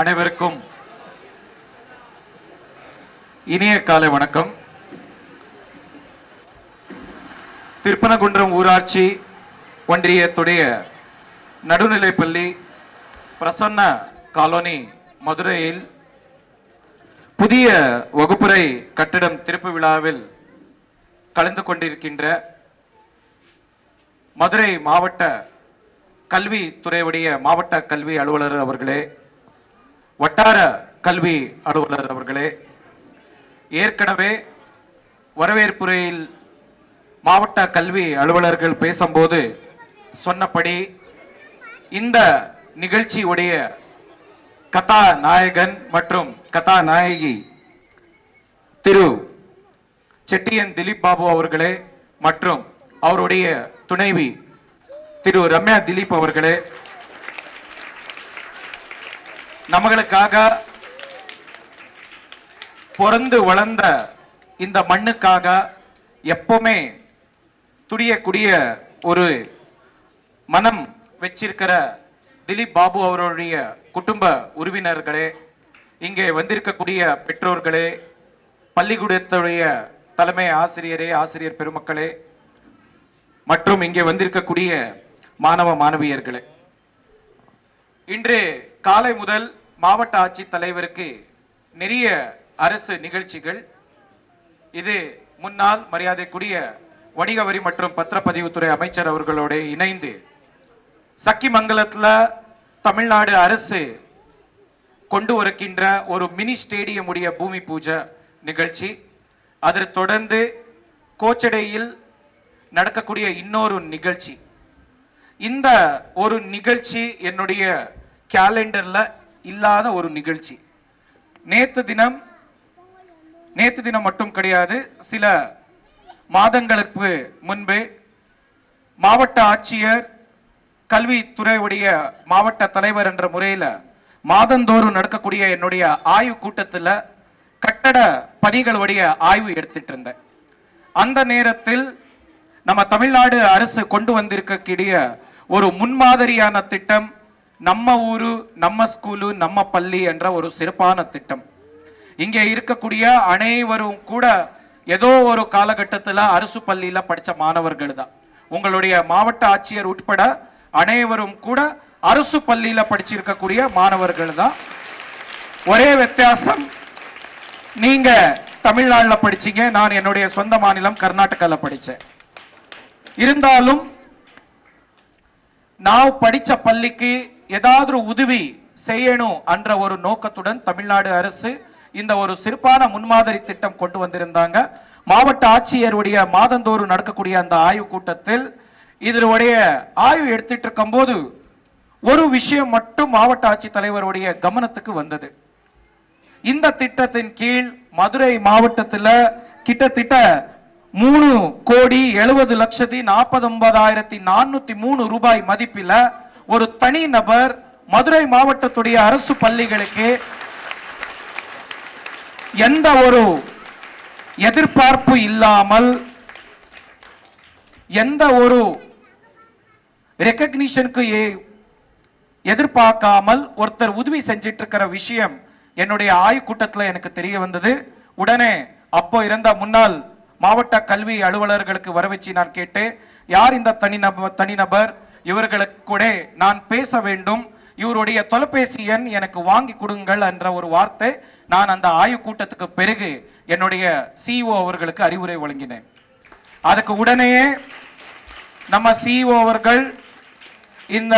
அனைவருக்கும் இனிய காலை வணக்கம். திருப்பனகுன்றம் ஊராட்சி ஒன்றியத்துடைய நடுநிலைப்பள்ளி பிரசன்ன காலோனி மதுரையில் புதிய வகுப்பறை கட்டிடம் திறப்பு விழாவில் கலந்து கொண்டிருக்கின்ற மதுரை மாவட்ட கல்வி துறையுடைய மாவட்ட கல்வி அலுவலர் அவர்களே வட்டார கல்வி அலுவலர் அவர்களே ஏற்கனவே வரவேற்புரையில் மாவட்ட கல்வி அலுவலர்கள் பேசும்போது சொன்னபடி இந்த நிகழ்ச்சியுடைய கதாநாயகன் மற்றும் கதாநாயகி திரு செட்டியன் திலீப் பாபு அவர்களே மற்றும் அவருடைய துணைவி திரு ரம்யா திலீப் அவர்களே நம்மளுக்காக பிறந்து வளர்ந்த இந்த மண்ணுக்காக எப்பவுமே துடியக்கூடிய ஒரு மனம் வச்சிருக்கிற திலீப் பாபு அவருடைய குடும்ப உறவினர்களே இங்கே வந்திருக்கக்கூடிய பெற்றோர்களே பள்ளிக்கூடத்துடைய தலைமை ஆசிரியரே ஆசிரியர் பெருமக்களே மற்றும் இங்கே வந்திருக்கக்கூடிய மாணவ மாணவியர்களே. இன்று காலை முதல் மாவட்ட ஆட்சித் தலைவருக்கு நிறைய அரசு நிகழ்ச்சிகள். இது முன்னாள் மரியாதைக்குரிய வணிக வரி மற்றும் பத்திரப்பதிவுத்துறை அமைச்சர் அவர்களோடு இணைந்து சக்கிமங்கலத்தில் தமிழ்நாடு அரசு கொண்டு வருகின்ற ஒரு மினி ஸ்டேடியம் உடைய பூமி பூஜை நிகழ்ச்சி. அதை தொடர்ந்து கோச்சடையில் நடக்கக்கூடிய இன்னொரு நிகழ்ச்சி. இந்த ஒரு நிகழ்ச்சி என்னுடைய கேலண்டரில் இல்லாத ஒரு நிகழ்ச்சி. நேத்து தினம் நேத்து தினம் மட்டும் கிடையாது சில மாதங்களுக்கு முன்பு மாவட்ட ஆட்சியர் கல்வித்துறையுடைய மாவட்ட தலைவர் என்ற முறையில் மாதந்தோறும் நடக்கக்கூடிய என்னுடைய ஆய்வு கூட்டத்தில் கட்டட பணிகளுடைய ஆய்வு எடுத்துட்டு இருந்தேன். அந்த நேரத்தில் நம்ம தமிழ்நாடு அரசு கொண்டு வந்திருக்கக்கூடிய ஒரு முன்மாதிரியான திட்டம் நம்ம ஊரு நம்ம ஸ்கூலு நம்ம பள்ளி என்ற ஒரு சிறப்பான திட்டம். இங்கே இருக்கக்கூடிய அனைவரும் கூட ஏதோ ஒரு காலகட்டத்தில் அரசு பள்ளியில் படித்த மாணவர்கள் தான் உங்களுடைய மாவட்ட ஆட்சியர் உட்பட அனைவரும் கூட அரசு பள்ளியில் படிச்சிருக்கக்கூடிய மாணவர்கள் தான் ஒரே வித்தியாசம் நீங்க தமிழ்நாட்டில் படிச்சீங்க நான் என்னுடைய சொந்த மாநிலம் கர்நாடகால படித்தேன் இருந்தாலும் நான் படித்த பள்ளிக்கு ஏதாவது ஒரு உதவி செய்யணும் என்ற ஒரு நோக்கத்துடன் தமிழ்நாடு அரசு இந்த ஒரு சிறப்பான முன்மாதிரி திட்டம் கொண்டு வந்திருந்தாங்க. மாவட்ட ஆட்சியருடைய மாதந்தோறும் நடக்கக்கூடிய அந்த ஆய்வு கூட்டத்தில் இதனுடைய ஆய்வு எடுத்துட்டு இருக்கும்போது ஒரு விஷயம் மட்டும் மாவட்ட ஆட்சித்தலைவருடைய கவனத்துக்கு வந்தது. இந்த திட்டத்தின் கீழ் மதுரை மாவட்டத்தில் கிட்டத்தட்ட மூணு கோடி எழுபது லட்சத்தி நாற்பது ஒன்பதாயிரத்தி நானூத்தி மூணு ரூபாய் மதிப்பில் ஒரு தனி நபர் மதுரை மாவட்டத்துடைய அரசு பள்ளிகளுக்கு எந்த ஒரு எதிர்பார்ப்பு இல்லாமல் எந்த ஒரு ரெக்கக்னிஷனுக்கு எதிர்பார்க்காமல் ஒருத்தர் உதவி செஞ்சிட்டு இருக்கிற விஷயம் என்னுடைய ஆய்வு கூட்டத்தில் எனக்கு தெரிய வந்தது. உடனே அப்போ இருந்த முன்னாள் மாவட்ட கல்வி அலுவலர்களுக்கு வர வச்சு நான் கேட்டேன். யார் இந்த தனிநபர் தனிநபர் இவர்களுக்கு கூட நான் பேச வேண்டும். இவருடைய தொலைபேசி எண் எனக்கு வாங்கி கொடுங்கள் என்ற ஒரு வார்த்தை நான் அந்த ஆய்வு கூட்டத்துக்கு பிறகு என்னுடைய சிஇஓ அவர்களுக்கு அறிவுரை வழங்கினேன். அதுக்கு உடனே நம்ம சிஇஓ அவர்கள் இந்த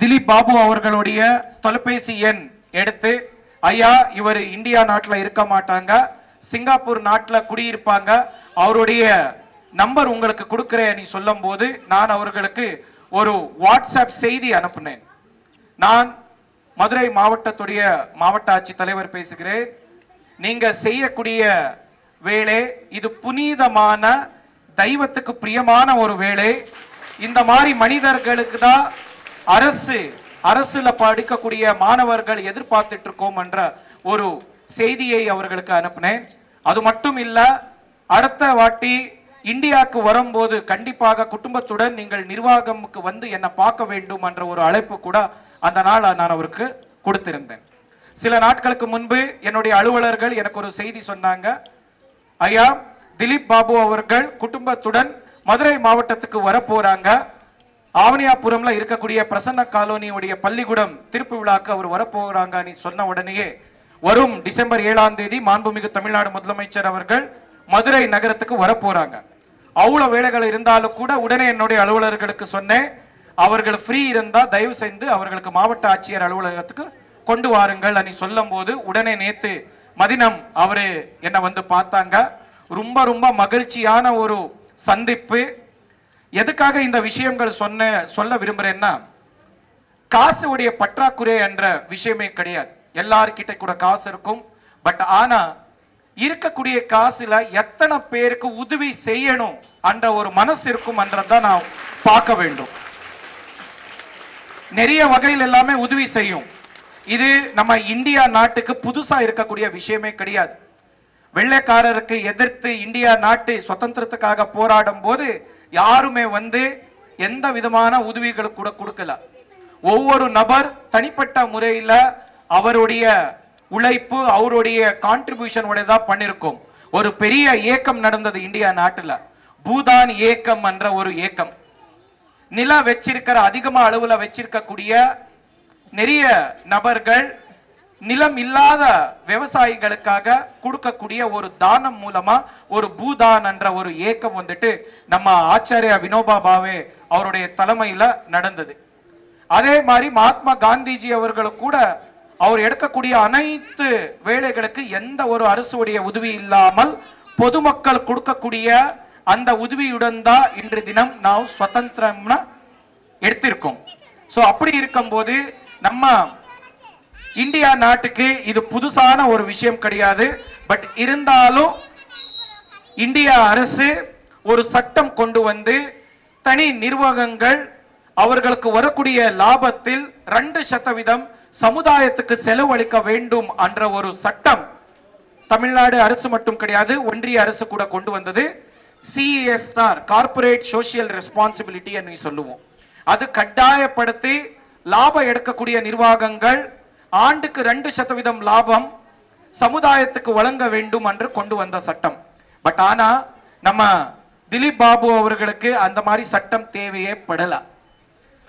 திலீப் பாபு அவர்களுடைய தொலைபேசி எண் எடுத்து ஐயா இவர் இந்தியா நாட்டில் இருக்க மாட்டாங்க. சிங்கப்பூர் நாட்டில் குடியிருப்பாங்க. அவருடைய நம்பர் உங்களுக்கு கொடுக்கிறேன் நீ சொல்லும் போது நான் அவர்களுக்கு ஒரு வாட்ஸ்அப் செய்தி அனுப்புனேன். நான் மதுரை மாவட்டத்துடைய மாவட்ட ஆட்சித்தலைவர் பேசுகிறேன். நீங்க செய்யக்கூடிய வேலை இது புனிதமான தெய்வத்துக்கு பிரியமான ஒரு வேலை. இந்த மாதிரி மனிதர்களுக்கு தான் அரசு அரசுல படிக்கக்கூடிய மாணவர்கள் எதிர்பார்த்துட்டு இருக்கோம் என்ற ஒரு செய்தியை அவர்களுக்கு அனுப்பினேன். அது மட்டும் இல்ல அடுத்த வாட்டி இந்தியாவுக்கு வரும்போது கண்டிப்பாக குடும்பத்துடன் நீங்கள் நிர்வாகமுக்கு வந்து என்னை பார்க்க வேண்டும் என்ற ஒரு அழைப்பு கூட அந்த நாள் நான் அவருக்கு கொடுத்திருந்தேன். சில நாட்களுக்கு முன்பு என்னுடைய அலுவலர்கள் எனக்கு ஒரு செய்தி சொன்னாங்க. ஐயா திலீப் பாபு அவர்கள் குடும்பத்துடன் மதுரை மாவட்டத்துக்கு வரப்போறாங்க. ஆவணியாபுரம்ல இருக்கக்கூடிய பிரசன்ன காலோனியுடைய பள்ளிக்கூடம் திருப்பு விழாக்கு அவர் வரப்போறாங்கன்னு சொன்ன உடனேயே வரும் டிசம்பர் ஏழாம் தேதி மாண்புமிகு தமிழ்நாடு முதலமைச்சர் அவர்கள் மதுரை நகரத்துக்கு வரப்போறாங்க. அவ்வளவு வேலைகள் இருந்தாலும் கூட உடனே என்னுடைய அலுவலர்களுக்கு சொன்னேன். அவர்கள் ஃப்ரீ இருந்தால் தயவு செய்து அவர்களுக்கு மாவட்ட ஆட்சியர் அலுவலகத்துக்கு கொண்டு வாருங்கள் அனி சொல்லும் போது உடனே நேத்து மதினம் அவரு என்னை வந்து பார்த்தாங்க. ரொம்ப ரொம்ப மகிழ்ச்சியான ஒரு சந்திப்பு. எதுக்காக இந்த விஷயங்கள் சொன்ன சொல்ல விரும்புறேன்னா காசுடைய பற்றாக்குறை என்ற விஷயமே கிடையாது. எல்லார்கிட்ட கூட காசு இருக்கும். பட் ஆனா இருக்கக்கூடிய காசுல எத்தனை பேருக்கு உதவி செய்யணும் என்ற ஒரு மனசு இருக்கும் என்றதான் நான் பார்க்க வேண்டும். நிறைய வகையில் எல்லாமே உதவி செய்யும். இது நம்ம இந்தியா நாட்டுக்கு புதுசா இருக்கக்கூடிய விஷயமே கிடையாது. வெள்ளைக்காரருக்கு எதிர்த்து இந்தியா நாட்டு சுதந்திரத்துக்காக போராடும் போது யாருமே வந்து எந்த விதமான உதவிகள் கூட கொடுக்கல. ஒவ்வொரு நபர் தனிப்பட்ட முறையில அவருடைய உழைப்பு அவருடைய கான்ட்ரிபியூஷன் தான் பண்ணிருக்கும். ஒரு பெரிய இயக்கம் நடந்தது இந்தியா நாட்டுல. பூதான் இயக்கம் என்ற ஒரு இயக்கம். நில வச்சிருக்கிற அதிகமா அளவுல வச்சிருக்கக்கூடிய நிறைய நபர்கள் நிலம் இல்லாத விவசாயிகளுக்காக கொடுக்கக்கூடிய ஒரு தானம் மூலமா ஒரு பூதான் என்ற ஒரு ஏக்கம் வந்துட்டு நம்ம ஆச்சாரியா வினோபா பாவே அவருடைய தலைமையில நடந்தது. அதே மாதிரி மகாத்மா காந்திஜி அவர்களும் கூட அவர் எடுக்கக்கூடிய அனைத்து வேலைகளுக்கு எந்த ஒரு அரசுடைய உதவி இல்லாமல் பொதுமக்கள் கொடுக்கக்கூடிய அந்த உதவியுடன் தான் இன்று தினம் நாம் சுதந்திரம்னா எடுத்திருக்கோம். ஸோ அப்படி இருக்கும்போது நம்ம இந்தியா நாட்டுக்கு இது புதுசான ஒரு விஷயம் கிடையாது. பட் இருந்தாலும் இந்தியா அரசு ஒரு சட்டம் கொண்டு வந்து தனி நிர்வாகங்கள் அவர்களுக்கு வரக்கூடிய லாபத்தில் ரெண்டு சதவீதம் சமுதாயத்துக்கு செலவழிக்க வேண்டும் என்ற ஒரு சட்டம் தமிழ்நாடு அரசு மட்டும் கிடையாது ஒன்றிய அரசு கூட கொண்டு வந்தது. சிஎஸ்ஆர் கார்ப்பரேட் சோஷியல் ரெஸ்பான்சிபிலிட்டி என்று சொல்லுவோம். அது கட்டாயப்படுத்தி லாபம் எடுக்கக்கூடிய நிர்வாகங்கள் ஆண்டுக்கு ரெண்டு சதவீதம் லாபம் சமுதாயத்துக்கு வழங்க வேண்டும் என்று கொண்டு வந்த சட்டம். பட் ஆனா நம்ம திலீப் பாபு அவர்களுக்கு அந்த மாதிரி சட்டம் தேவையே படல.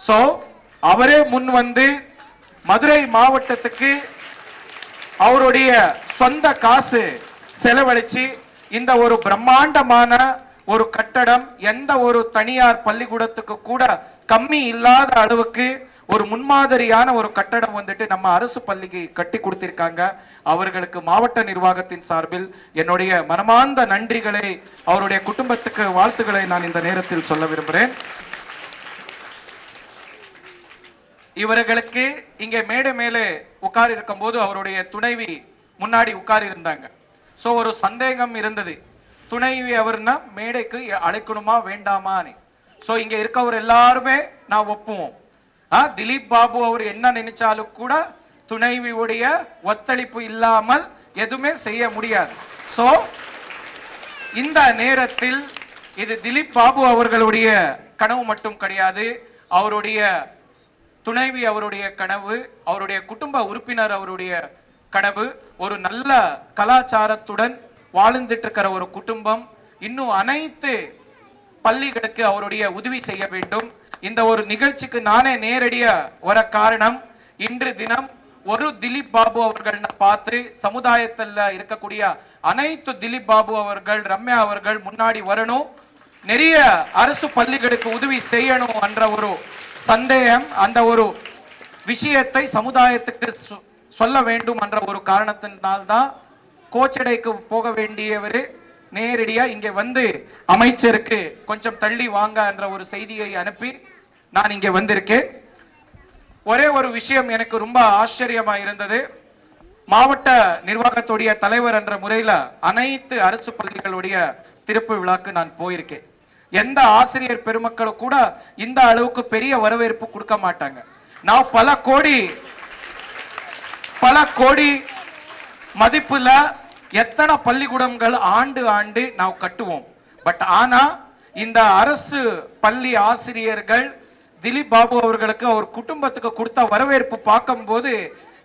சோ அவரே முன் வந்து மதுரை மாவட்டத்துக்கு அவருடைய சொந்த காசு செலவழிச்சு இந்த ஒரு பிரம்மாண்டமான ஒரு கட்டடம் எந்த ஒரு தனியார் பள்ளிக்கூடத்துக்கு கூட கம்மி இல்லாத அளவுக்கு ஒரு முன்மாதிரியான ஒரு கட்டடம் வந்துட்டு நம்ம அரசு பள்ளிக்கு கட்டி கொடுத்திருக்காங்க. அவர்களுக்கு மாவட்ட நிர்வாகத்தின் சார்பில் என்னுடைய மனமார்ந்த நன்றிகளை அவருடைய குடும்பத்துக்கு வாழ்த்துக்களை நான் இந்த நேரத்தில் சொல்ல விரும்புகிறேன். இவர்களுக்கு இங்கே மேடை மேலே உட்கார் இருக்கும்போது அவருடைய துணைவி முன்னாடி உட்கார் இருந்தாங்க. ஸோ ஒரு சந்தேகம் இருந்தது. துணைவி அவர்னா மேடைக்கு அழைக்கணுமா வேண்டாமான்னு ஸோ இங்கே இருக்கவர் எல்லாருமே நான் ஒப்புவோம். ஆ திலீப் பாபு அவர் என்ன நினைச்சாலும் கூட துணைவியுடைய ஒத்துழைப்பு இல்லாமல் எதுவுமே செய்ய முடியாது. ஸோ இந்த நேரத்தில் இது திலீப் பாபு அவர்களுடைய கனவு மட்டும் கிடையாது. அவருடைய துணைவி அவருடைய கனவு அவருடைய குடும்ப உறுப்பினர் அவருடைய கனவு ஒரு நல்ல கலாச்சாரத்துடன் வாழ்ந்துட்டு இருக்கிற ஒரு குடும்பம். இன்னும் அனைத்து பள்ளிகளுக்கு அவருடைய உதவி செய்ய வேண்டும். இந்த ஒரு நிகழ்ச்சிக்கு நானே நேரடியா வர காரணம் இன்று தினம் ஒரு திலீப் பாபு அவர்கள் பார்த்து சமுதாயத்தில் இருக்கக்கூடிய அனைத்து திலீப் பாபு அவர்கள் ரம்யா அவர்கள் முன்னாடி வரணும். நிறைய அரசு பள்ளிகளுக்கு உதவி செய்யணும் என்ற ஒரு சந்தேகம் அந்த ஒரு விஷயத்தை சமுதாயத்துக்கு சொ- சொல்ல வேண்டும் என்ற ஒரு காரணத்தினால்தான் கோச்சடைக்கு போக வேண்டியவர் நேரடியா இங்க வந்து அமைச்சருக்கு கொஞ்சம் தள்ளி வாங்க என்ற ஒரு செய்தியை அனுப்பி நான் இங்க வந்திருக்கேன். ஒரே ஒரு விஷயம் எனக்கு ரொம்ப ஆச்சரியமா இருந்தது. மாவட்ட நிர்வாகத்துடைய தலைவர் என்ற முறையில அனைத்து அரசு பள்ளிகளுடைய திறப்பு விழாக்கு நான் போயிருக்கேன். எந்த ஆசிரியர் பெருமக்களும் கூட இந்த அளவுக்கு பெரிய வரவேற்பு கொடுக்க மாட்டாங்க. நான் பல கோடி பல கோடி மதிப்புல எத்தனை பள்ளிக்கூடங்கள் ஆண்டு ஆண்டு நாம் கட்டுவோம். பட் ஆனா இந்த அரசு பள்ளி ஆசிரியர்கள் திலீப் பாபு அவர்களுக்கு அவர் குடும்பத்துக்கு கொடுத்த வரவேற்பு பார்க்கும்போது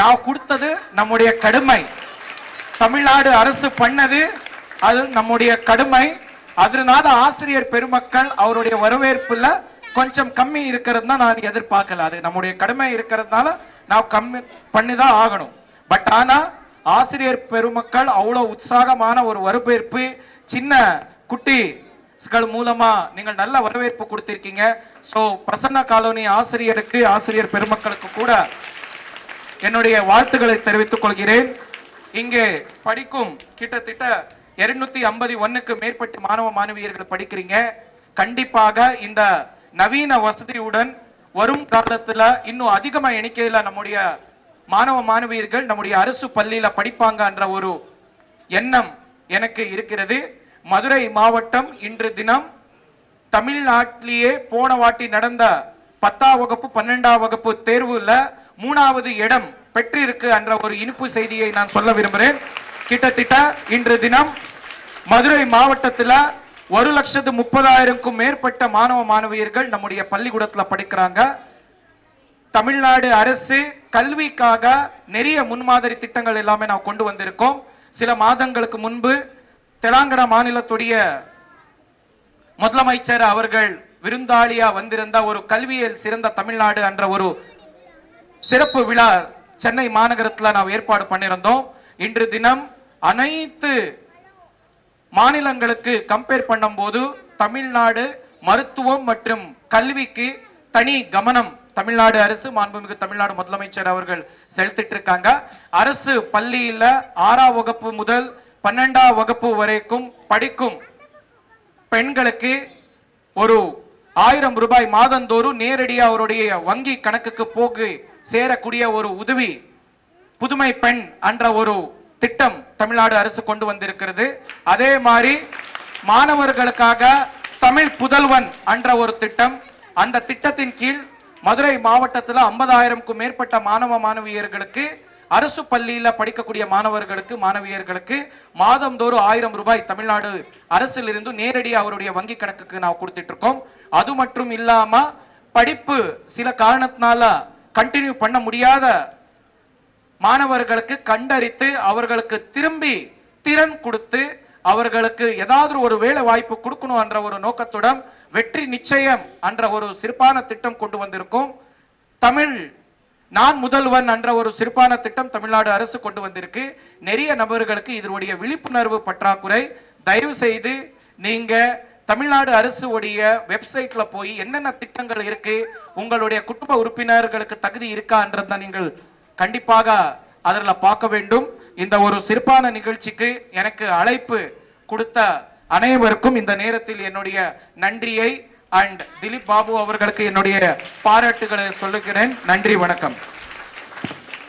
நான் கொடுத்தது நம்முடைய கடுமை. தமிழ்நாடு அரசு பண்ணது அது நம்முடைய கடுமை. அதனால ஆசிரியர் பெருமக்கள் அவருடைய வரவேற்புல கொஞ்சம் கம்மி இருக்கிறது தான் நான் எதிர்பார்க்கல. அது நம்முடைய கடமை இருக்கிறதுனால நான் கம்மி பண்ணிதான் ஆகணும். பட் ஆனா ஆசிரியர் பெருமக்கள் அவ்வளவு உற்சாகமான ஒரு வரவேற்பு சின்ன குட்டிகள் மூலமா நீங்கள் நல்ல வரவேற்பு கொடுத்திருக்கீங்க. சோ பிரசன்ன காலோனி ஆசிரியருக்கு ஆசிரியர் பெருமக்களுக்கு கூட என்னுடைய வாழ்த்துக்களை தெரிவித்துக் கொள்கிறேன். இங்கே படிக்கும் கிட்டத்தட்ட இருநூத்தி ஐம்பது ஒன்னுக்கு மேற்பட்ட மாணவ மாணவியர்கள் படிக்கிறீங்க. கண்டிப்பாக இந்த நவீன வசதியுடன் வரும் காலத்துல இன்னும் அதிகமா எண்ணிக்கையில நம்முடைய மாணவ மாணவியர்கள் நம்முடைய அரசு பள்ளியில படிப்பாங்கன்ற ஒரு எண்ணம் எனக்கு இருக்கிறது. மதுரை மாவட்டம் இன்று தினம் தமிழ்நாட்டிலேயே போன வாட்டி நடந்த பத்தாம் வகுப்பு பன்னெண்டாம் வகுப்பு தேர்வுல மூணாவது இடம் பெற்றிருக்கு என்ற ஒரு இனிப்பு செய்தியை நான் சொல்ல விரும்புகிறேன் கிட்டத்தட்ட இன்று தினம் மதுரை மாவட்டத்தில் ஒரு லட்சத்து முப்பதாயிரம்க்கும் மேற்பட்ட மாணவ மாணவியர்கள் நம்முடைய பள்ளிக்கூடத்தில் படிக்கிறாங்க. தமிழ்நாடு அரசு கல்விக்காக நிறைய முன்மாதிரி திட்டங்கள் எல்லாமே நான் கொண்டு வந்திருக்கோம். சில மாதங்களுக்கு முன்பு தெலாங்கனா மாநிலத்துடைய முதலமைச்சர் அவர்கள் விருந்தாளியா வந்திருந்த ஒரு கல்வியில் சிறந்த தமிழ்நாடு என்ற ஒரு சிறப்பு விழா சென்னை மாநகரத்தில் நாம் ஏற்பாடு பண்ணியிருந்தோம். இன்று தினம் அனைத்து மாநிலங்களுக்கு கம்பேர் பண்ணும்போது தமிழ்நாடு மருத்துவம் மற்றும் கல்விக்கு தனி கவனம். தமிழ்நாடு அரசு மாண்புமிகு தமிழ்நாடு முதலமைச்சர் அவர்கள் செலுத்திட்டு இருக்காங்க அரசு பள்ளியில ஆறாம் வகுப்பு முதல் பன்னெண்டாம் வகுப்பு வரைக்கும் படிக்கும் பெண்களுக்கு ஒரு ஆயிரம் ரூபாய் மாதந்தோறும் நேரடியாக அவருடைய வங்கி கணக்குக்கு போக்கு சேரக்கூடிய ஒரு உதவி. புதுமை பெண் என்ற ஒரு திட்டம் தமிழ்நாடு அரசு கொண்டு வந்திருக்கிறது. அதே மாதிரி மாணவர்களுக்காக தமிழ் புதல்வன் என்ற ஒரு திட்டம். அந்த திட்டத்தின் கீழ் மதுரை மாவட்டத்தில் ஐம்பதாயிரம்க்கும் மேற்பட்ட மாணவ மாணவியர்களுக்கு அரசு பள்ளியில் படிக்கக்கூடிய மாணவர்களுக்கு மாணவியர்களுக்கு மாதந்தோறும் ஆயிரம் ரூபாய் தமிழ்நாடு அரசிலிருந்து நேரடியாக அவருடைய வங்கி கணக்குக்கு நான் கொடுத்துட்டு இருக்கோம் அது மட்டும் இல்லாம படிப்பு சில காரணத்தினால கண்டினியூ பண்ண முடியாத மாணவர்களுக்கு கண்டறித்து அவர்களுக்கு திரும்பி திறன் கொடுத்து அவர்களுக்கு ஏதாவது ஒரு வேலை வாய்ப்பு கொடுக்கணும் என்ற ஒரு நோக்கத்துடன் வெற்றி நிச்சயம் என்ற ஒரு சிறப்பான திட்டம் கொண்டு வந்திருக்கும். தமிழ் நான் முதல்வன் என்ற ஒரு சிறப்பான திட்டம் தமிழ்நாடு அரசு கொண்டு வந்திருக்கு. நிறைய நபர்களுக்கு இதனுடைய விழிப்புணர்வு பற்றாக்குறை. தயவு செய்து நீங்க தமிழ்நாடு அரசு உடைய வெப்சைட்ல போய் என்னென்ன திட்டங்கள் இருக்கு உங்களுடைய குடும்ப உறுப்பினர்களுக்கு தகுதி இருக்கான்றத நீங்கள் கண்டிப்பாக அதில் பார்க்க வேண்டும். இந்த ஒரு சிறப்பான நிகழ்ச்சிக்கு எனக்கு அழைப்பு கொடுத்த அனைவருக்கும் இந்த நேரத்தில் என்னுடைய நன்றியை அண்ட் திலீப் பாபு அவர்களுக்கு என்னுடைய பாராட்டுகளை சொல்லுகிறேன். நன்றி வணக்கம்.